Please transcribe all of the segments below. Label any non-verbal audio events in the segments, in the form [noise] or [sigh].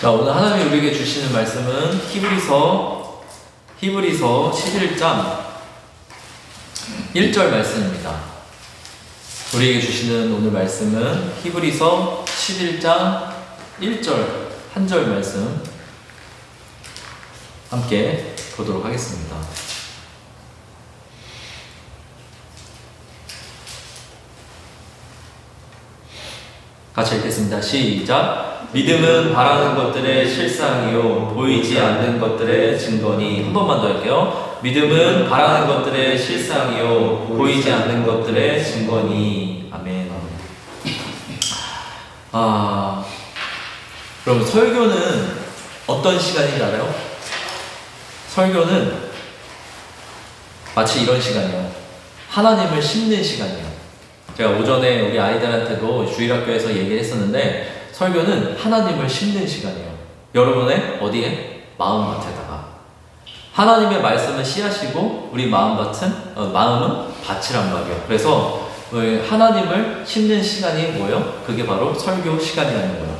자, 오늘 하나님이 우리에게 주시는 말씀은 히브리서 히브리서 11장 1절 말씀입니다. 우리에게 주시는 오늘 말씀은 히브리서 11장 1절 한 절 말씀 함께 보도록 하겠습니다. 같이 읽겠습니다. 시작. 믿음은 바라는 것들의 실상이요 보이지 않는 것들의 증거니 한 번만 더 할게요. 믿음은 바라는 것들의 실상이요 보이지 않는 것들의 증거니 아멘. 아 그럼 설교는 어떤 시간인지 알아요? 설교는 마치 이런 시간이에요. 하나님을 심는 시간이에요. 제가 오전에 우리 아이들한테도 주일학교에서 얘기를 했었는데 설교는 하나님을 심는 시간이에요. 여러분의 어디에? 마음밭에다가. 하나님의 말씀은 씨앗이고 우리 마음밭은 어, 마음은 밭이란 말이에요. 그래서 어, 하나님을 심는 시간이 뭐예요? 그게 바로 설교 시간이라는 거예요.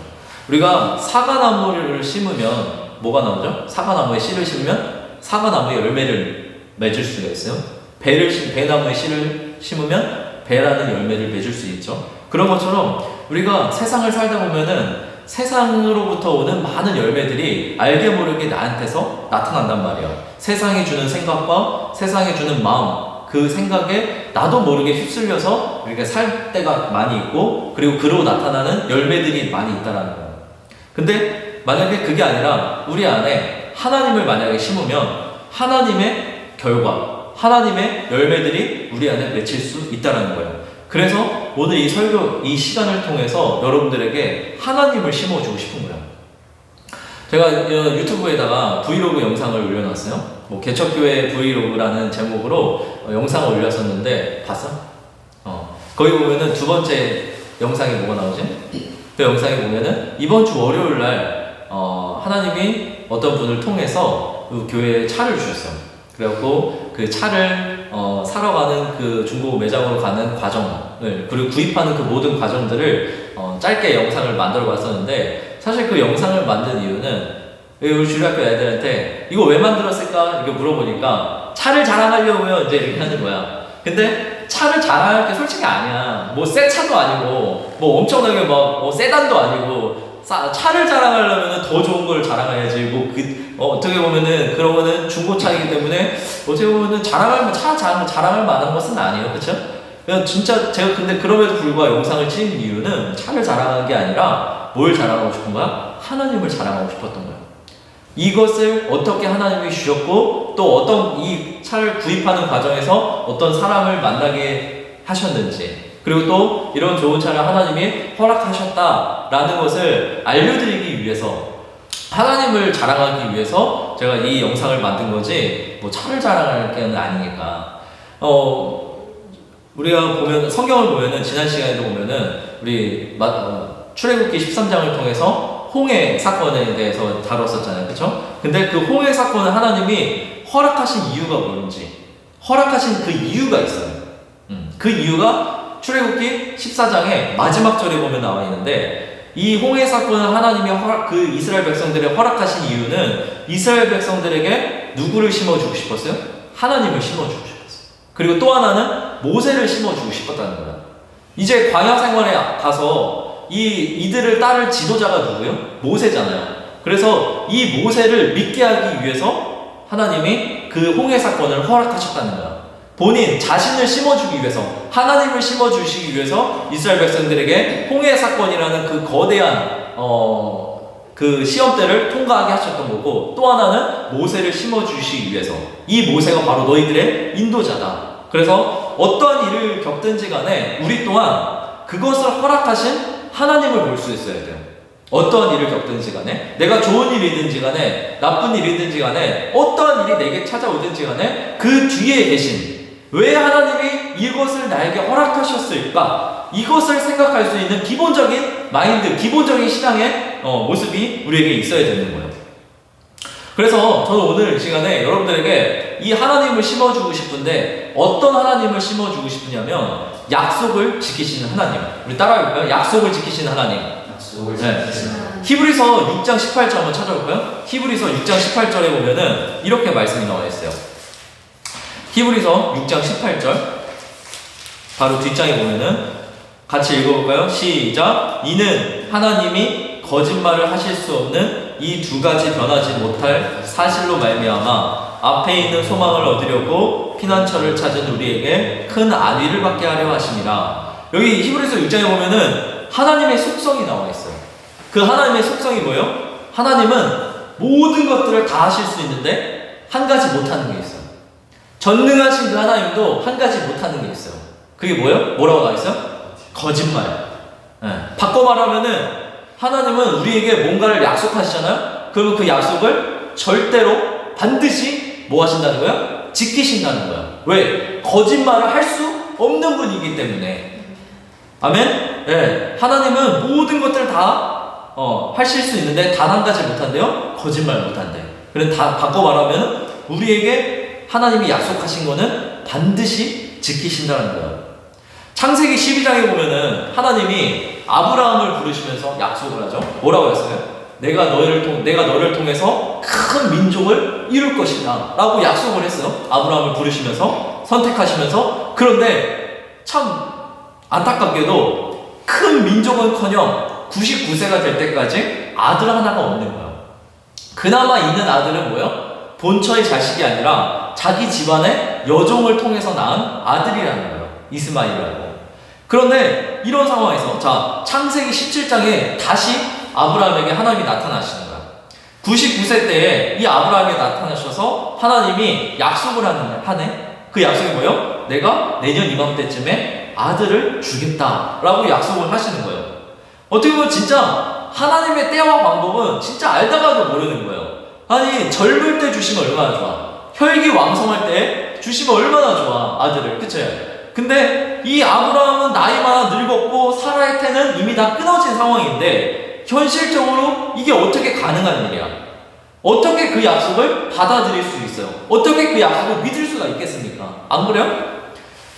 우리가 사과나무를 심으면 뭐가 나오죠? 사과나무에 씨를 심으면 사과나무에 열매를 맺을 수가 있어요. 배를 심, 배나무에 씨를 심으면 배라는 열매를 맺을 수 있죠. 그런 것처럼 우리가 세상을 살다 보면은 세상으로부터 오는 많은 열매들이 알게 모르게 나한테서 나타난단 말이에요. 세상이 주는 생각과 세상이 주는 마음, 그 생각에 나도 모르게 휩쓸려서 우리가 살 때가 많이 있고, 그리고 그로 나타나는 열매들이 많이 있다라는 거예요. 근데 만약에 그게 아니라 우리 안에 하나님을 만약에 심으면 하나님의 결과, 하나님의 열매들이 우리 안에 맺힐 수 있다라는 거예요. 그래서 오늘 이 설교, 이 시간을 통해서 여러분들에게 하나님을 심어주고 싶은 거예요. 제가 어, 유튜브에다가 브이로그 영상을 올려놨어요. 뭐 개척교회 브이로그라는 제목으로 어, 영상을 올렸었는데 봤어? 어 거기 보면은 두 번째 영상이 뭐가 나오지? 그 영상에 보면은 이번 주 월요일 날 어, 하나님이 어떤 분을 통해서 그 교회에 차를 주셨어요. 그래갖고 그 차를 어, 사러 가는 그 중고 매장으로 가는 과정을 그리고 구입하는 그 모든 과정들을 어, 짧게 영상을 만들어 봤었는데 사실 그 영상을 만든 이유는 우리 주일학교 애들한테 이거 왜 만들었을까 이렇게 물어보니까 차를 자랑하려고요 이제 이렇게 하는 거야. 근데 차를 자랑할 게 솔직히 아니야. 뭐 새 차도 아니고 뭐 엄청나게 막 뭐 세단도 아니고 싸- 차를 자랑하려면 더 좋은 걸 자랑해야지. 뭐 그, 어, 어떻게 보면은 그러면은 중고차이기 때문에 어떻게 보면은 자랑할 차 자랑, 자랑할 만한 것은 아니에요, 그렇죠? 진짜 제가 근데 그럼에도 불구하고 영상을 찍은 이유는 차를 자랑하는 게 아니라 뭘 자랑하고 싶은 거야? 하나님을 자랑하고 싶었던 거야. 이것을 어떻게 하나님이 주셨고 또 어떤 이 차를 구입하는 과정에서 어떤 사람을 만나게 하셨는지 그리고 또 이런 좋은 차를 하나님이 허락하셨다라는 것을 알려드리기 위해서 하나님을 자랑하기 위해서 제가 이 영상을 만든 거지 뭐 차를 자랑할 게 아니니까 어 우리가 보면 성경을 보면은 지난 시간에도 보면은 우리 마- 어, 출애굽기 13장을 통해서 홍해 사건에 대해서 다뤘었잖아요. 그렇죠? 근데 그 홍해 사건을 하나님이 허락하신 이유가 뭔지 허락하신 그 이유가 있어요. 음, 그 이유가 출애굽기 14장의 마지막 절에 보면 나와 있는데 이 홍해 사건을 하나님이 허락, 그 이스라엘 백성들의 허락하신 이유는 이스라엘 백성들에게 누구를 심어주고 싶었어요? 하나님을 심어주고 싶었어요. 그리고 또 하나는 모세를 심어주고 싶었다는 거야. 이제 광야 생활에 가서 이 이들을 따를 지도자가 누구예요? 모세잖아요. 그래서 이 모세를 믿게 하기 위해서 하나님이 그 홍해 사건을 허락하셨다는 거야. 본인 자신을 심어주기 위해서 하나님을 심어주시기 위해서 이스라엘 백성들에게 홍해 사건이라는 그 거대한 어, 그 시험대를 통과하게 하셨던 거고 또 하나는 모세를 심어주시기 위해서 이 모세가 바로 너희들의 인도자다. 그래서 어떠한 일을 겪든지 간에 우리 또한 그것을 허락하신 하나님을 볼 수 있어야 돼요. 어떠한 일을 겪든지 간에 내가 좋은 일이든지 간에 나쁜 일이든지 간에 어떠한 일이 내게 찾아오든지 간에 그 뒤에 계신 왜 하나님이 이것을 나에게 허락하셨을까? 이것을 생각할 수 있는 기본적인 마인드, 기본적인 신앙의 어, 모습이 우리에게 있어야 되는 거예요. 그래서 저는 오늘 시간에 여러분들에게 이 하나님을 심어주고 싶은데 어떤 하나님을 심어주고 싶으냐면 약속을 지키시는 하나님. 우리 따라해볼까요? 약속을 지키시는 하나님. 약속을 네. 지키시는 히브리서 6장 18절 한번 찾아볼까요? 히브리서 6장 18절에 보면은 이렇게 말씀이 나와 있어요. 히브리서 6장 18절 바로 뒷장에 보면은 같이 읽어볼까요? 시작. 이는 하나님이 거짓말을 하실 수 없는 이 두 가지 변하지 못할 사실로 말미암아 앞에 있는 소망을 얻으려고 피난처를 찾은 우리에게 큰 안위를 받게 하려 하심이라. 여기 히브리서 6장에 보면은 하나님의 속성이 나와 있어요. 그 하나님의 속성이 뭐예요? 하나님은 모든 것들을 다 하실 수 있는데 한 가지 못하는 게 있어요. 전능하신 그 하나님도 한 가지 못하는 게 있어요. 그게 뭐예요? 뭐라고 나와 있어요? 거짓말. 예. 바꿔 말하면은 하나님은 우리에게 뭔가를 약속하시잖아요. 그러면 그 약속을 절대로 반드시 뭐 하신다는 거야? 지키신다는 거야. 왜? 거짓말을 할 수 없는 분이기 때문에. 아멘? 예. 하나님은 모든 것들을 다, 어, 하실 수 있는데 단 한 가지 못한대요? 거짓말 못한대. 그럼 다 바꿔 말하면 우리에게 하나님이 약속하신 거는 반드시 지키신다는 거예요. 창세기 12장에 보면은 하나님이 아브라함을 부르시면서 약속을 하죠. 뭐라고 했어요? 내가 너를 통 내가 너를 통해서 큰 민족을 이룰 것이다 라고 약속을 했어요. 아브라함을 부르시면서 선택하시면서 그런데 참 안타깝게도 큰 민족은 커녕 99세가 될 때까지 아들 하나가 없는 거예요. 그나마 있는 아들은 뭐예요? 본처의 자식이 아니라 자기 집안의 여종을 통해서 낳은 아들이라는 거예요. 이스마일이라고. 그런데 이런 상황에서 자 창세기 17장에 다시 아브라함에게 하나님이 나타나시는 거야. 99세 때에 이 아브라함에 나타나셔서 하나님이 약속을 하는 하네. 그 약속이 뭐예요? 내가 내년 이맘때쯤에 아들을 주겠다라고 약속을 하시는 거예요. 어떻게 보면 진짜 하나님의 때와 방법은 진짜 알다가도 모르는 거예요. 아니 젊을 때 주시면 얼마나 좋아. 혈기 왕성할 때 주시면 얼마나 좋아 아들을 그쵸? 근데 이 아브라함은 나이가 늙었고 사라의 태는 이미 다 끊어진 상황인데 현실적으로 이게 어떻게 가능한 일이야? 어떻게 그 약속을 받아들일 수 있어요? 어떻게 그 약속을 믿을 수가 있겠습니까? 안 그래요?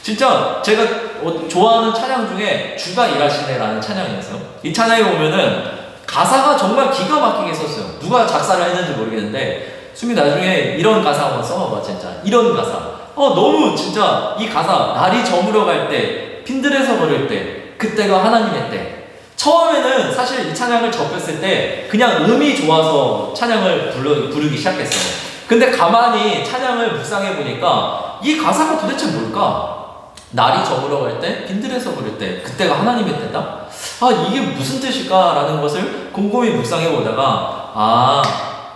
진짜 제가 어- 좋아하는 찬양 중에 주가 일하시네라는 찬양이 있어요. 이 찬양에 보면은 가사가 정말 기가 막히게 썼어요. 누가 작사를 했는지 모르겠는데 수미 나중에 이런 가사 한번 써봐봐 진짜 이런 가사. 어 너무 진짜 이 가사 날이 저물어 갈때 핀들에서 걸을 때 그때가 하나님의 때. 처음에는 사실 이 찬양을 접했을 때 그냥 음이 좋아서 찬양을 불러, 부르기 시작했어요. 근데 가만히 찬양을 묵상해 보니까 이 가사가 도대체 뭘까? 날이 저물어 갈 때, 빈들에서 부를 때, 그때가 하나님의 때다? 아, 이게 무슨 뜻일까 라는 것을 곰곰이 묵상해 보다가, 아,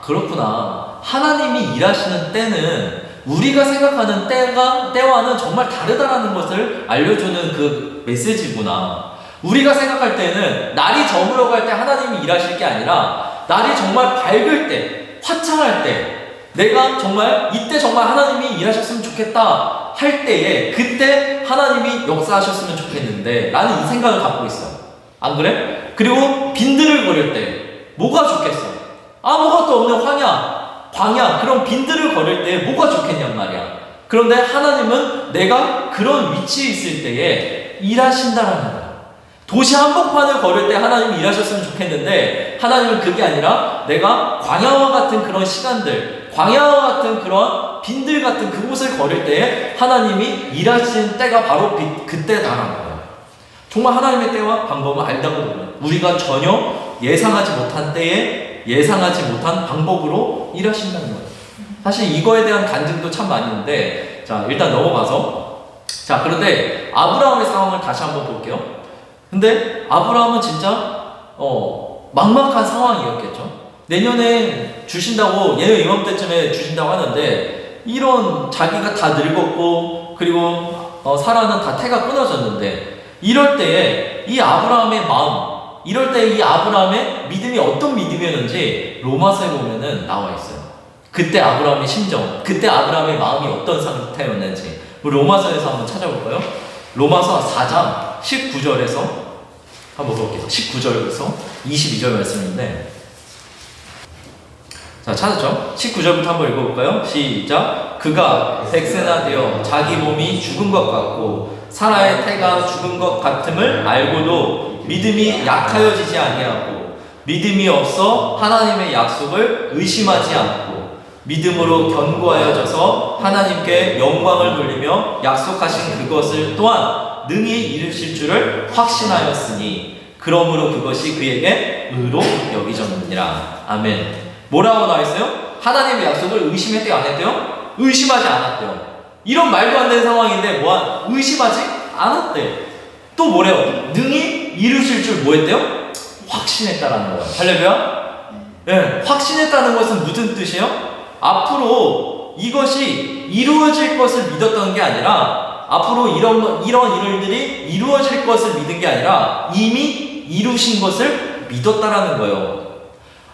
그렇구나. 하나님이 일하시는 때는 우리가 생각하는 때가, 때와는 정말 다르다라는 것을 알려주는 그 메시지구나. 우리가 생각할 때는 날이 저물어 갈 때 하나님이 일하실 게 아니라, 날이 정말 밝을 때, 화창할 때, 내가 정말 이때 정말 하나님이 일하셨으면 좋겠다 할 때에 그때 하나님이 역사하셨으면 좋겠는데 라는 이 생각을 갖고 있어. 안 그래? 그리고 빈들을 거릴 때 뭐가 좋겠어? 아무것도 없는 황야, 광야 그런 빈들을 거릴 때 뭐가 좋겠냔 말이야. 그런데 하나님은 내가 그런 위치에 있을 때에 일하신다라는 거야. 도시 한복판을 걸을 때 하나님이 일하셨으면 좋겠는데 하나님은 그게 아니라 내가 광야와 같은 그런 시간들 광야와 같은 그런 빈들 같은 그곳을 걸을 때에 하나님이 일하신 때가 바로 비- 그때다라는 거예요. 정말 하나님의 때와 방법을 알다고 보면 우리가 전혀 예상하지 못한 때에 예상하지 못한 방법으로 일하신다는 거예요. 사실 이거에 대한 간증도 참 많이 있는데 자 일단 넘어가서 자 그런데 아브라함의 상황을 다시 한번 볼게요. 근데 아브라함은 진짜 어 막막한 상황이었겠죠. 내년에 주신다고 예년 이맘때쯤에 주신다고 하는데 이런 자기가 다 늙었고 그리고 어, 사라는 다 태가 끊어졌는데 이럴 때에 이 아브라함의 마음 이럴 때 이 아브라함의 믿음이 어떤 믿음이었는지 로마서에 보면은 나와 있어요. 그때 아브라함의 심정, 그때 아브라함의 마음이 어떤 상태였는지 우리 로마서에서 한번 찾아볼까요? 로마서 4장 19절에서 한번 볼게요. 19절에서 22절 말씀인데 자 찾았죠? 19절부터 한번 읽어볼까요? 시작 그가 백세나 되어 자기 몸이 죽은 것 같고 사라의 태가 죽은 것 같음을 알고도 믿음이 약하여지지 아니하고 믿음이 없어 하나님의 약속을 의심하지 않고 믿음으로 견고하여져서 하나님께 영광을 돌리며 약속하신 그것을 또한 능히 이루실 줄을 확신하였으니 그러므로 그것이 그에게 의로 여기졌느니라. 아멘. 뭐라고 나와 있어요? 하나님의 약속을 의심했대요, 안 했대요? 의심하지 않았대요. 이런 말도 안 되는 상황인데 뭐 의심하지 않았대. 또 뭐래요? 능히 이루실 줄 뭐했대요? 확신했다라는 거예요. 할렐루야. 예, 확신했다는 것은 무슨 뜻이에요? 앞으로 이것이 이루어질 것을 믿었던 게 아니라 앞으로 이런 거- 이런 일들이 이루어질 것을 믿은 게 아니라 이미 이루신 것을 믿었다라는 거예요.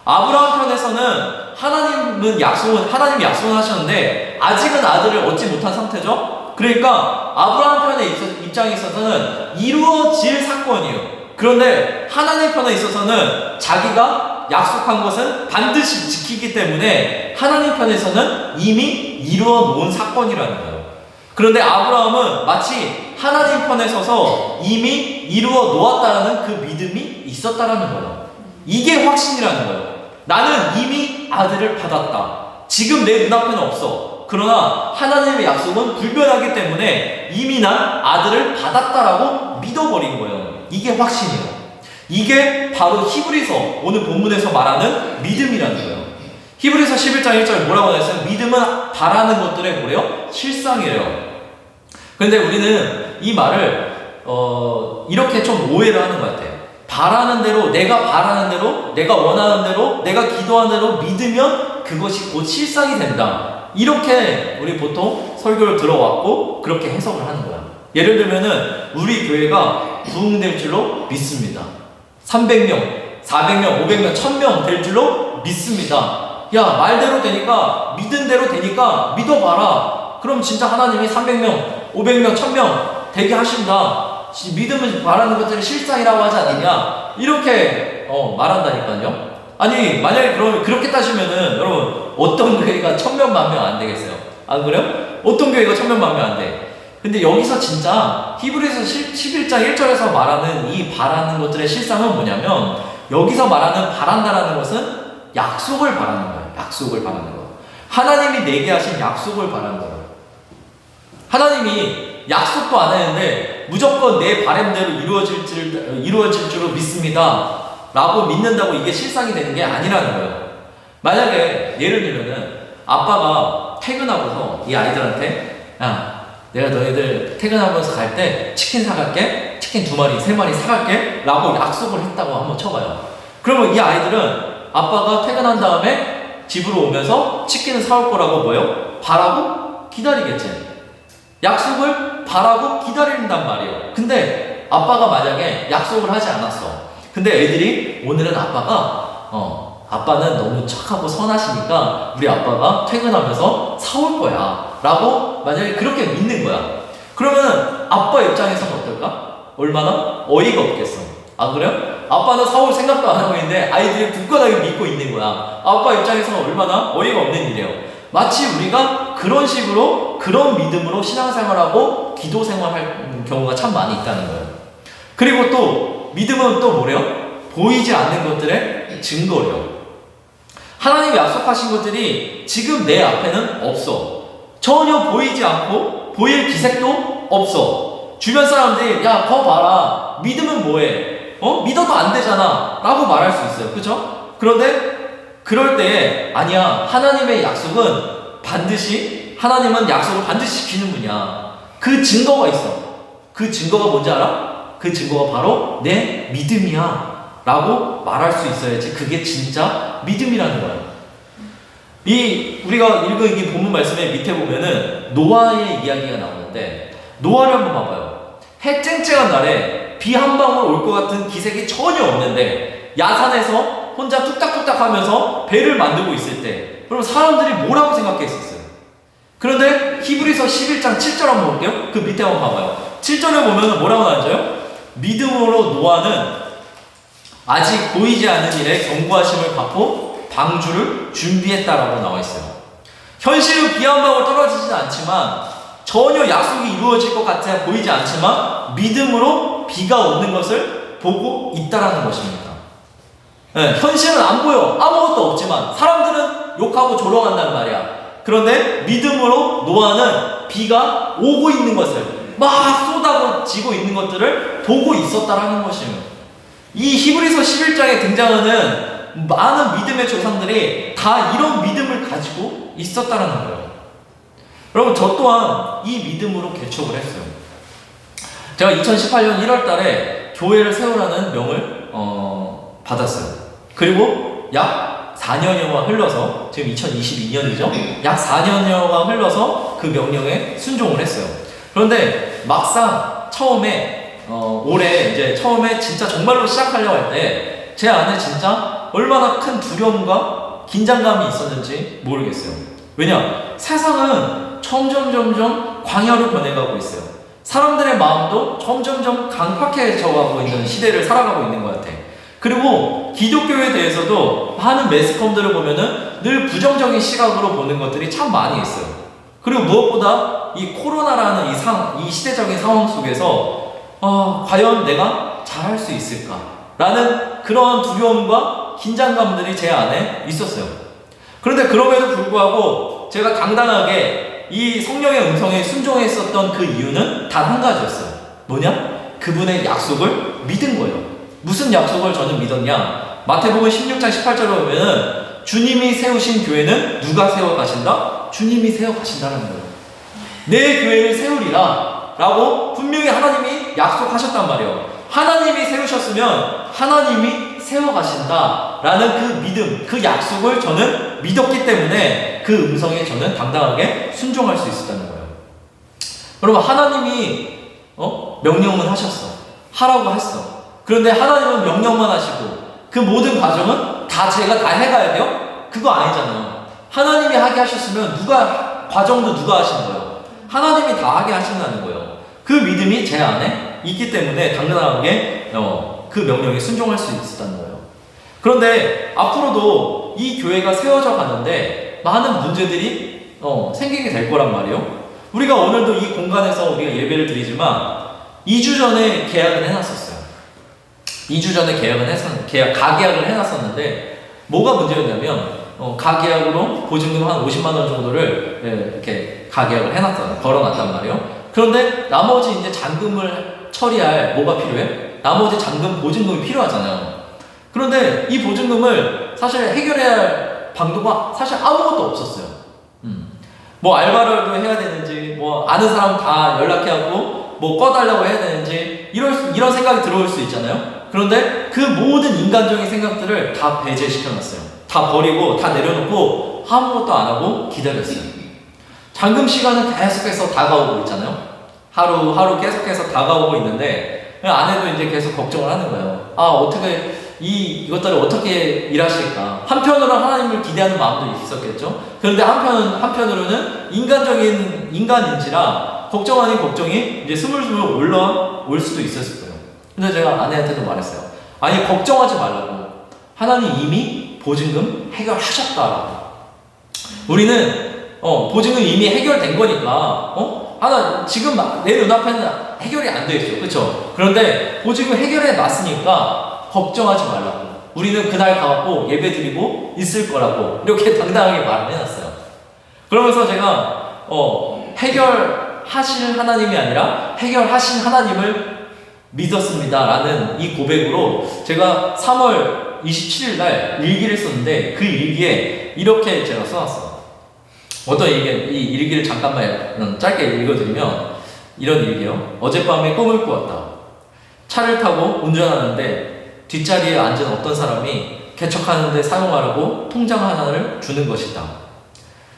아브라함 편에서는 하나님은 약속은 하나님 약속을 하셨는데 아직은 아들을 얻지 못한 상태죠. 그러니까 아브라함 편의 입- 입장에 있어서는 이루어질 사건이에요. 그런데 하나님 편에 있어서는 자기가 약속한 것은 반드시 지키기 때문에 하나님 편에서는 이미 이루어 놓은 사건이라는 거예요. 그런데 아브라함은 마치 하나님 편에 서서 이미 이루어 놓았다라는 그 믿음이 있었다라는 거예요. 이게 확신이라는 거예요. 나는 이미 아들을 받았다. 지금 내 눈앞에는 없어. 그러나 하나님의 약속은 불변하기 때문에 이미 난 아들을 받았다라고 믿어버린 거예요. 이게 확신이에요. 이게 바로 히브리서 오늘 본문에서 말하는 믿음이라는 거예요. 히브리서 11장 1절 뭐라고 했어요? 믿음은 바라는 것들의 뭐래요? 실상이에요. 근데 우리는 이 말을 어, 이렇게 좀 오해를 하는 것 같아요. 바라는 대로, 내가 바라는 대로, 내가 원하는 대로, 내가 기도하는 대로 믿으면 그것이 곧 실상이 된다. 이렇게 우리 보통 설교를 들어왔고 그렇게 해석을 하는 거야. 예를 들면은 우리 교회가 부흥될 줄로 믿습니다. 300명, 400명, 500명, 1000명 될 줄로 믿습니다. 야, 말대로 되니까, 믿은 대로 되니까 믿어봐라. 그럼 진짜 하나님이 300명, 500명, 1000명 되게 하신다. 시- 믿음을 바라는 것들이 실상이라고 하지 않느냐? 이렇게 어, 말한다니까요. 아니, 만약에 그러면 그렇게 따지면은 여러분, 어떤 교회가 1000명, 만명 안 되겠어요? 안 그래요? 어떤 교회가 1000명, 만명 안 돼? 근데 여기서 진짜 히브리서 11장 1절에서 말하는 이 바라는 것들의 실상은 뭐냐면 여기서 말하는 바란다라는 것은 약속을 바라는 거예요. 약속을 바라는 거. 하나님이 내게 하신 약속을 바라는 거예요. 하나님이 약속도 안 했는데 무조건 내 바램대로 이루어질 줄 이루어질 줄로 믿습니다. 라고 믿는다고 이게 실상이 되는 게 아니라는 거예요. 만약에 예를 들면은 아빠가 퇴근하고서 이 아이들한테 야 내가 너희들 퇴근하면서 갈 때 치킨 사갈게 치킨 두 마리 세 마리 사갈게 라고 약속을 했다고 한번 쳐봐요. 그러면 이 아이들은 아빠가 퇴근한 다음에 집으로 오면서 치킨을 사올 거라고 뭐요? 바라고 기다리겠지. 약속을 바라고 기다린단 말이에요. 근데 아빠가 만약에 약속을 하지 않았어. 근데 애들이 오늘은 아빠가 어 아빠는 너무 착하고 선하시니까 우리 아빠가 퇴근하면서 사올 거야. 라고 만약에 그렇게 믿는 거야. 그러면 아빠 입장에서는 어떨까? 얼마나 어이가 없겠어. 안 그래요? 아빠는 사올 생각도 안 하고 있는데 아이들이 굳건하게 믿고 있는 거야. 아빠 입장에서는 얼마나 어이가 없는 일이에요. 마치 우리가 그런 식으로 그런 믿음으로 신앙생활하고 기도 생활할 경우가 참 많이 있다는 거예요. 그리고 또 믿음은 또 뭐래요? 보이지 않는 것들의 증거래요. 하나님이 약속하신 것들이 지금 내 앞에는 없어. 전혀 보이지 않고 보일 기색도 없어. 주변 사람들이 야, 거 봐라. 믿으면 뭐해? 어? 믿어도 안 되잖아. 라고 말할 수 있어요. 그죠? 그런데 그럴 때에 아니야. 하나님의 약속은 반드시 하나님은 약속을 반드시 지키는 분이야. 그 증거가 있어. 그 증거가 뭔지 알아? 그 증거가 바로 내 믿음이야. 라고 말할 수 있어야지 그게 진짜 믿음이라는 거야. 이 우리가 읽은 이 본문 말씀의 밑에 보면은 노아의 이야기가 나오는데 노아를 한번 봐봐요. 해 쨍쨍한 날에 비 한 방울 올 것 같은 기색이 전혀 없는데 야산에서 혼자 뚝딱뚝딱 하면서 배를 만들고 있을 때 그럼 사람들이 뭐라고 생각했었어요? 그런데 히브리서 11장 7절 한번 볼게요. 그 밑에 한번 봐봐요. 7절에 보면 뭐라고 나와있어요? 믿음으로 노아는 아직 보이지 않는 일에 경고하심을 받고 방주를 준비했다라고 나와 있어요. 현실은 비 한 방울 떨어지진 않지만 전혀 약속이 이루어질 것 같아 보이지 않지만 믿음으로 비가 오는 것을 보고 있다라는 것입니다. 예, 현실은 안 보여. 아무것도 없지만 사람들은 욕하고 조롱한단 말이야. 그런데 믿음으로 노아는 비가 오고 있는 것을 막 쏟아지고 있는 것들을 보고 있었다라는 것이에요. 이 히브리서 11장에 등장하는 많은 믿음의 조상들이 다 이런 믿음을 가지고 있었다라는 거예요. 여러분 저 또한 이 믿음으로 개척을 했어요. 제가 2018년 1월 달에 교회를 세우라는 명을 어, 받았어요. 그리고 약 4년여가 흘러서 지금 2022년이죠. 약 4년여가 흘러서 그 명령에 순종을 했어요. 그런데 막상 처음에 어, 올해 이제 처음에 진짜 정말로 시작하려고 할 때 제 안에 진짜 얼마나 큰 두려움과 긴장감이 있었는지 모르겠어요. 왜냐? 세상은 점점 점점 광야로 변해가고 있어요. 사람들의 마음도 점점점 강팍해져가고 있는 시대를 살아가고 있는 것 같아. 그리고 기독교에 대해서도 많은 매스컴들을 보면은 늘 부정적인 시각으로 보는 것들이 참 많이 있어요. 그리고 무엇보다 이 코로나라는 이, 상, 이 시대적인 상황 속에서 어, 과연 내가 잘할 수 있을까? 라는 그런 두려움과 긴장감들이 제 안에 있었어요. 그런데 그럼에도 불구하고 제가 당당하게 이 성령의 음성에 순종했었던 그 이유는 단 한 가지였어요. 뭐냐? 그분의 약속을 믿은 거예요. 무슨 약속을 저는 믿었냐? 마태복음 16장 18절에 보면은 주님이 세우신 교회는 누가 세워 가신다? 주님이 세워 가신다는 거예요. 내 교회를 세우리라 라고 분명히 하나님이 약속하셨단 말이에요. 하나님이 세우셨으면 하나님이 세워 가신다 라는 그 믿음, 그 약속을 저는 믿었기 때문에 그 음성에 저는 당당하게 순종할 수 있었다는 거예요. 여러분, 하나님이 어? 명령만 하셨어. 하라고 했어. 그런데 하나님은 명령만 하시고 그 모든 과정은 다 제가 다 해가야 돼요? 그거 아니잖아요. 하나님이 하게 하셨으면 누가 과정도 누가 하신 거예요? 하나님이 다 하게 하신다는 거예요. 그 믿음이 제 안에 있기 때문에 당당하게 어, 그 명령에 순종할 수 있었다는 거예요. 그런데 앞으로도 이 교회가 세워져 가는데 많은 문제들이 어, 생기게 될 거란 말이에요. 우리가 오늘도 이 공간에서 우리가 예배를 드리지만 2주 전에 계약을 해놨었어요. 2주 전에 계약을 했었, 계약, 가계약을 해놨었는데 뭐가 문제였냐면 어, 가계약으로 보증금 한 50만 원 정도를 예, 이렇게 가계약을 해놨단 걸어놨단 말이에요. 그런데 나머지 이제 잔금을 처리할 뭐가 필요해? 나머지 잔금 보증금이 필요하잖아요. 그런데 이 보증금을 사실 해결해야 할 방도가 사실 아무것도 없었어요. 음. 뭐 알바를 해야 되는지, 뭐 아는 사람 다 연락해갖고 뭐 꺼달라고 해야 되는지 이런 이런 생각이 들어올 수 있잖아요. 그런데 그 모든 인간적인 생각들을 다 배제시켜놨어요. 다 버리고 다 내려놓고 아무것도 안 하고 기다렸어요. 잔금 시간은 계속해서 다가오고 있잖아요. 하루 하루 계속해서 다가오고 있는데 아내도 이제 계속 걱정을 하는 거예요. 아 어떻게 이 이것들을 어떻게 일하실까? 한편으로는 하나님을 기대하는 마음도 있었겠죠. 그런데 한편 한편으로는 인간적인 인간인지라 걱정 아닌 걱정이 이제 스물스물 올라올 수도 있었을. 근데 제가 아내한테도 말했어요. 아니 걱정하지 말라고. 하나님 이미 보증금 해결하셨다라고. 우리는 어, 보증금 이미 해결된 거니까 어? 하나 지금 막내 눈앞에는 해결이 안 돼 있죠. 그렇죠? 그런데 보증금 해결해 놨으니까 걱정하지 말라고. 우리는 그날 가고 예배 드리고 있을 거라고 이렇게 [laughs] 당당하게 말을 해놨어요. 그러면서 제가 어, 해결하실 하나님이 아니라 해결하신 하나님을 믿었습니다 라는 이 고백으로 제가 3월 27일 날 일기를 썼는데 그 일기에 이렇게 제가 써놨어요. 어떤 일기, 이 일기를 잠깐만 짧게 읽어드리면 이런 일기요. 어젯밤에 꿈을 꾸었다. 차를 타고 운전하는데 뒷자리에 앉은 어떤 사람이 개척하는데 사용하라고 통장 하나를 주는 것이다.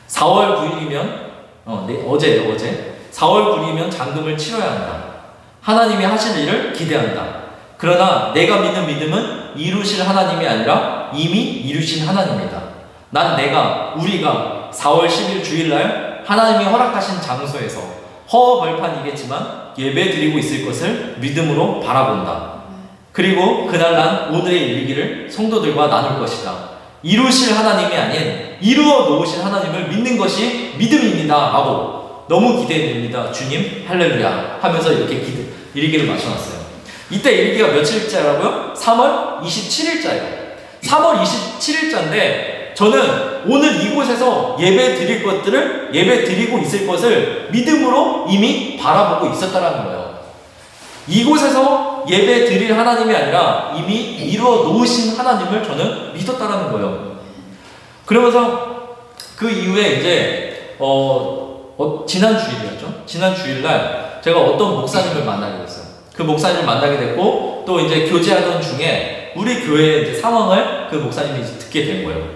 4월 9일이면 어, 네, 어제요 어제 4월 9일이면 잔금을 치러야 한다. 하나님이 하실 일을 기대한다. 그러나 내가 믿는 믿음은 이루실 하나님이 아니라 이미 이루신 하나님이다. 난 내가 우리가 4월 10일 주일날 하나님이 허락하신 장소에서 허벌판이겠지만 예배 드리고 있을 것을 믿음으로 바라본다. 그리고 그날 난 오늘의 일기를 성도들과 나눌 것이다. 이루실 하나님이 아닌 이루어 놓으신 하나님을 믿는 것이 믿음입니다. 하고 너무 기대됩니다. 주님 할렐루야 하면서 이렇게 기대, 일기를 맞춰놨어요. 이때 일기가 며칠자라고요? 3월 27일자예요. 3월 27일자인데 저는 오늘 이곳에서 예배 드릴 것들을 예배 드리고 있을 것을 믿음으로 이미 바라보고 있었다라는 거예요. 이곳에서 예배 드릴 하나님이 아니라 이미 이루어 놓으신 하나님을 저는 믿었다라는 거예요. 그러면서 그 이후에 이제 어, 어, 지난 주일이었죠. 지난 주일날 제가 어떤 목사님을 만나게 됐어요. 그 목사님을 만나게 됐고 또 이제 교제하던 중에 우리 교회의 이제 상황을 그 목사님이 이제 듣게 된 거예요.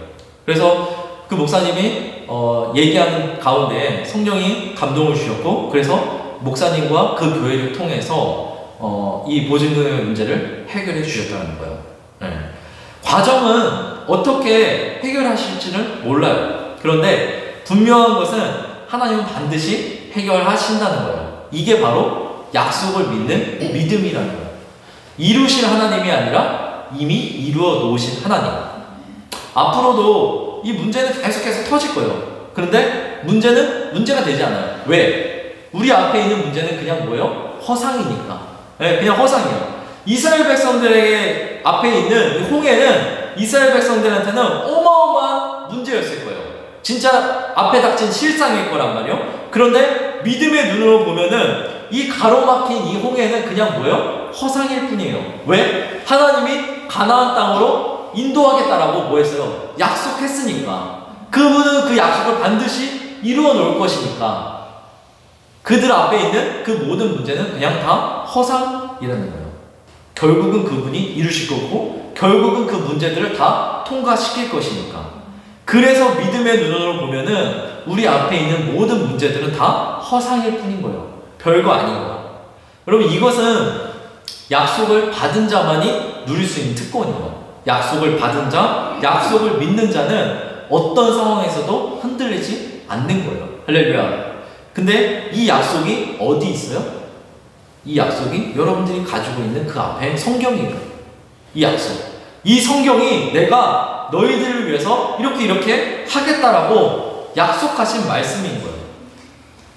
그래서 그 목사님이 어, 얘기하는 가운데 성령이 감동을 주셨고 그래서 목사님과 그 교회를 통해서 어, 이 보증금의 문제를 해결해 주셨다는 거예요. 네. 과정은 어떻게 해결하실지는 몰라요. 그런데 분명한 것은 하나님은 반드시 해결하신다는 거예요. 이게 바로 약속을 믿는 믿음이라는 거예요. 이루실 하나님이 아니라 이미 이루어 놓으신 하나님. 앞으로도 이 문제는 계속해서 터질 거예요. 그런데 문제는 문제가 되지 않아요. 왜? 우리 앞에 있는 문제는 그냥 뭐예요? 허상이니까. 네, 그냥 허상이에요. 이스라엘 백성들에게 앞에 있는 이 홍해는 이스라엘 백성들한테는 어마어마한 문제였을 거예요. 진짜 앞에 닥친 실상일 거란 말이요. 그런데 믿음의 눈으로 보면은 이 가로막힌 이 홍해는 그냥 뭐예요? 허상일 뿐이에요. 왜? 하나님이 가나안 땅으로 인도하겠다라고 뭐 했어요? 약속했으니까. 그분은 그 약속을 반드시 이루어 놓을 것이니까. 그들 앞에 있는 그 모든 문제는 그냥 다 허상이라는 거예요. 결국은 그분이 이루실 거고, 결국은 그 문제들을 다 통과시킬 것이니까. 그래서 믿음의 눈으로 보면은 우리 앞에 있는 모든 문제들은 다 허상일 뿐인 거예요. 별거 아닌 거야. 여러분, 이것은 약속을 받은 자만이 누릴 수 있는 특권이에요. 약속을 받은 자, 약속을 믿는 자는 어떤 상황에서도 흔들리지 않는 거예요. 할렐루야. 근데 이 약속이 어디 있어요? 이 약속이 여러분들이 가지고 있는 그 앞에 성경이에요. 이 약속. 이 성경이 내가 너희들을 위해서 이렇게 이렇게 하겠다라고 약속하신 말씀인 거예요.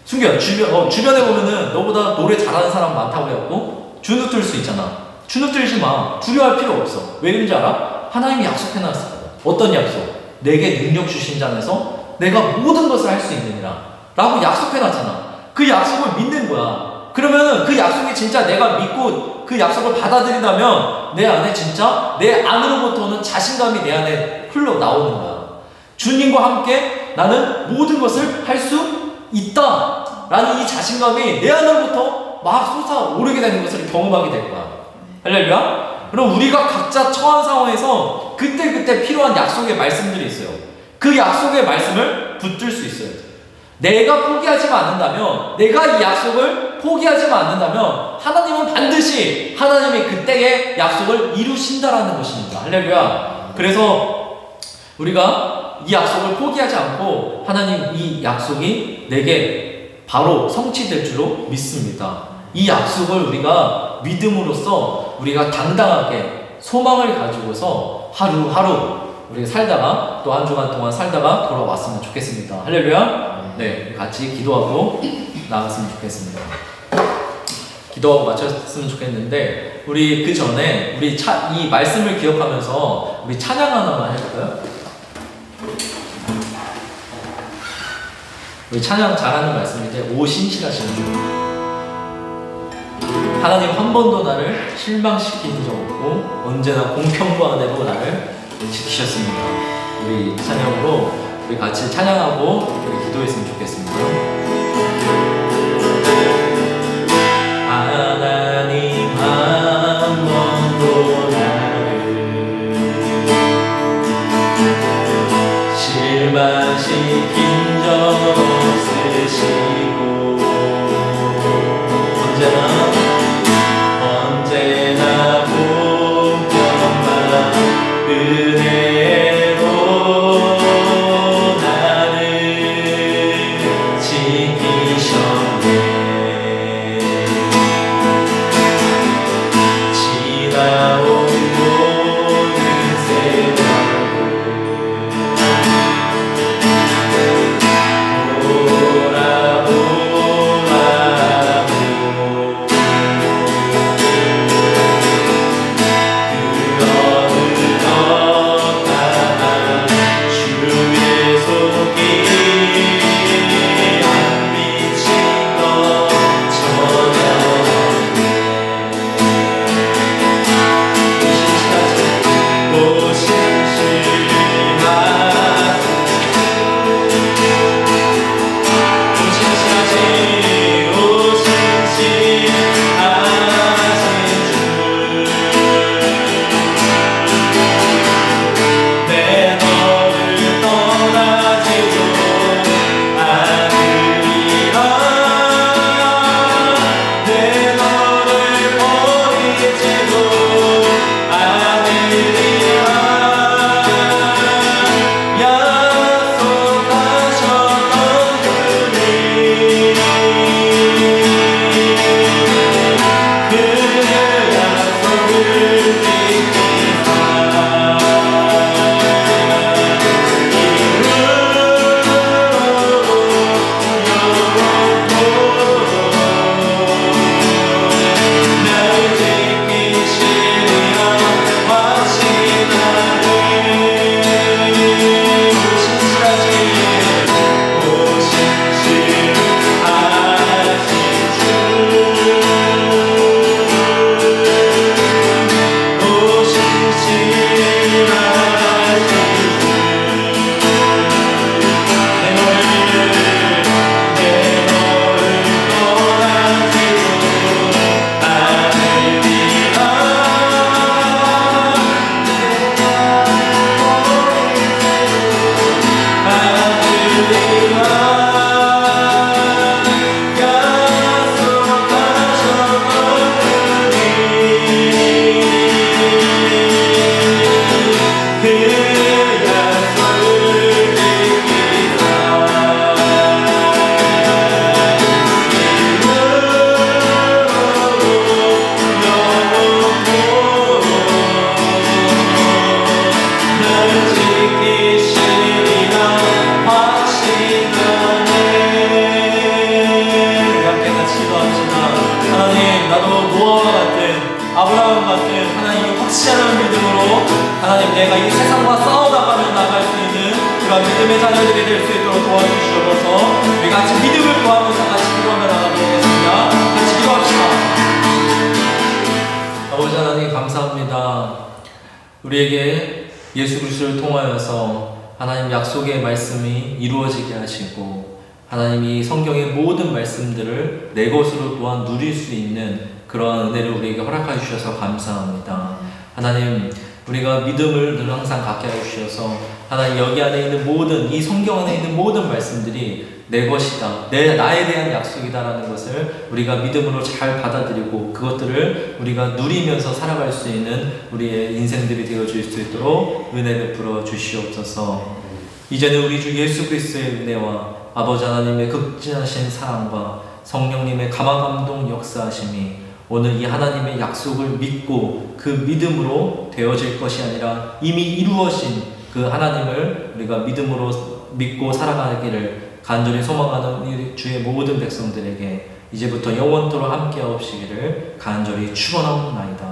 순경 주변 어, 주변에 보면은 너보다 노래 잘하는 사람 많다고 해갖고 주눅 들 수 있잖아. 주눅 들지 마. 두려워할 필요 없어. 왜 그런지 알아? 하나님이 약속해놨어. 어떤 약속? 내게 능력 주신 자에서 내가 모든 것을 할 수 있느니라. 라고 약속해놨잖아. 그 약속을 믿는 거야. 그러면은 그 약속이 진짜 내가 믿고 그 약속을 받아들인다면 내 안에 진짜 내 안으로부터 오는 자신감이 내 안에 흘러나오는 거야. 주님과 함께 나는 모든 것을 할 수 있다. 라는 이 자신감이 내 안으로부터 막 솟아오르게 되는 것을 경험하게 될 거야. 할렐루야? 그럼 우리가 각자 처한 상황에서 그때그때 필요한 약속의 말씀들이 있어요. 그 약속의 말씀을 붙들 수 있어요. 내가 포기하지만 않는다면, 내가 이 약속을 포기하지만 않는다면, 하나님은 반드시 하나님이 그때의 약속을 이루신다라는 것입니다. 할렐루야. 그래서 우리가 이 약속을 포기하지 않고 하나님 이 약속이 내게 바로 성취될 줄로 믿습니다. 이 약속을 우리가 믿음으로써 우리가 당당하게 소망을 가지고서 하루하루 우리가 살다가 또 한 주간 동안 살다가 돌아왔으면 좋겠습니다. 할렐루야. 네, 같이 기도하고 나갔으면 좋겠습니다. 기도하고 마쳤으면 좋겠는데 우리 그 전에 우리 차, 이 말씀을 기억하면서 우리 찬양 하나만 해볼까요? 우리 찬양 잘하는 말씀인데 오 신실하시는 주 하나님 한 번도 나를 실망시킨 적 없고 언제나 공평과 은혜로 나를 지키셨습니다. 우리 찬양으로 우리 같이 찬양하고 우리 기도했으면 좋겠습니다. 하나님 한 번도 나를 하나님이 성경의 모든 말씀들을 내 것으로 또한 누릴 수 있는 그러한 은혜를 우리에게 허락하여 주셔서 감사합니다. 하나님 우리가 믿음을 늘 항상 갖게 하여 주셔서 하나님 여기 안에 있는 모든 이 성경 안에 있는 모든 말씀들이 내 것이다 내 나에 대한 약속이다라는 것을 우리가 믿음으로 잘 받아들이고 그것들을 우리가 누리면서 살아갈 수 있는 우리의 인생들이 되어줄 수 있도록 은혜를 풀어 주시옵소서. 이제는 우리 주 예수 그리스도의 은혜와 아버지 하나님의 극진하신 사랑과 성령님의 감화감동 역사하심이 오늘 이 하나님의 약속을 믿고 그 믿음으로 되어질 것이 아니라 이미 이루어진 그 하나님을 우리가 믿음으로 믿고 살아가기를 간절히 소망하는 주의 모든 백성들에게 이제부터 영원토록 함께 하옵시기를 간절히 축원하옵나이다.